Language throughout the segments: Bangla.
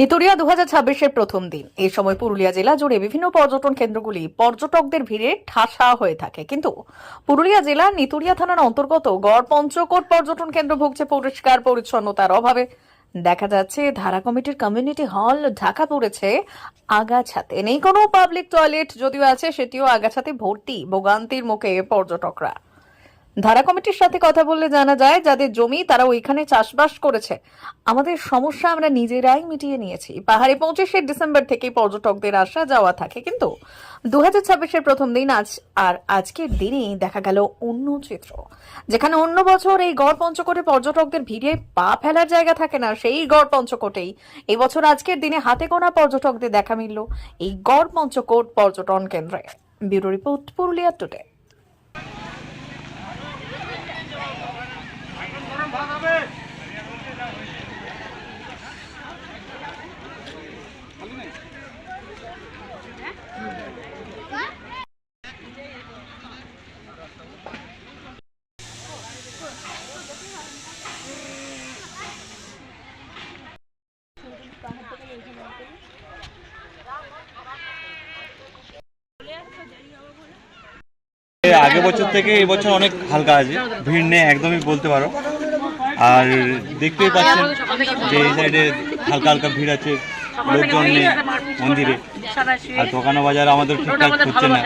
নিতুরিয়া দু হাজার প্রথম দিন। এই সময় পুরুলিয়া জেলা জুড়ে বিভিন্ন পর্যটন কেন্দ্রগুলি পর্যটকদের ভিড়ে ঠাসা হয়ে থাকে। কিন্তু পুরুলিয়া জেলার নিতুরিয়া থানার অন্তর্গত গড় পঞ্চকোট পর্যটন কেন্দ্র ভুগছে পরিষ্কার পরিচ্ছন্নতার অভাবে। দেখা যাচ্ছে, ধারা কমিটির কমিউনিটি হল ঢাকা পড়েছে আগাছাতে। নেই কোনো পাবলিক টয়লেট যদিও আছে, সেটিও আগাছাতে ভর্তি, ভোগান্তির মুখে পর্যটকরা। ধারা কমিটির সাথে কথা বললে জানা যায়, যাদের জমি তারা ওইখানে চাষবাস করেছে। আমাদের সমস্যা আমরা নিজেরাই মিটিয়ে নিয়েছি। পাহাড়ে পঁচিশে ডিসেম্বর থেকে পর্যটকদের আসা যাওয়া থাকে, কিন্তু দু হাজার ছাব্বিশের প্রথম দিন আজ আর আজকের দিনেই দেখা গেল অন্য চিত্র। যেখানে অন্য বছর এই গড় পঞ্চকোটে পর্যটকদের ভিড়ে পা ফেলার জায়গা থাকে না, সেই গড় পঞ্চকোটেই। এবছর আজকের দিনে হাতে গোনা পর্যটকদের দেখা মিলল এই গড় পঞ্চকোট পর্যটন কেন্দ্রে। Bureau report Purulia today. এর আগে বছর থেকে এই বছর অনেক হালকা আছে। ভিড় নেই একদমই বলতে পারো। আর দেখতেই পাচ্ছেন যে এই সাইডে হালকা হালকা ভিড় আছে লোকজন নেই মন্দিরে। আর দোকানো বাজার আমাদের ঠিকঠাক হচ্ছে না।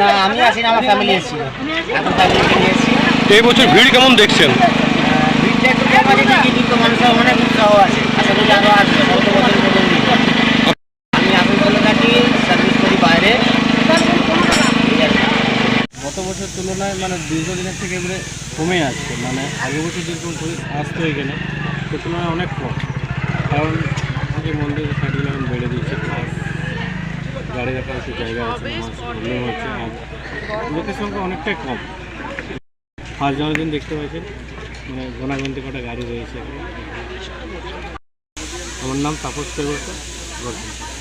না আমি না আমার ফ্যামিলি এসেছি এই বছর ভিড় কেমন দেখছেন? বছর তুলনায় মানে দীর্ঘ দিনের থেকে এবারে কমে আসছে। মানে আগের বছর যেরকম আসতো এখানে, সে তুলনায় অনেক কম। কারণ আগে মন্দিরের সাইডগুলো এখন বেড়ে দিয়েছে গাড়ি রাখার একটু জায়গা আছে হচ্ছে লোকের সংখ্যা অনেকটাই কম। ফার্স্ট জানুয়ারি দিন দেখতে পাচ্ছেন মানে গোনাগন্তি কটা গাড়ি রয়েছে। আমার নাম তাপস গর্জন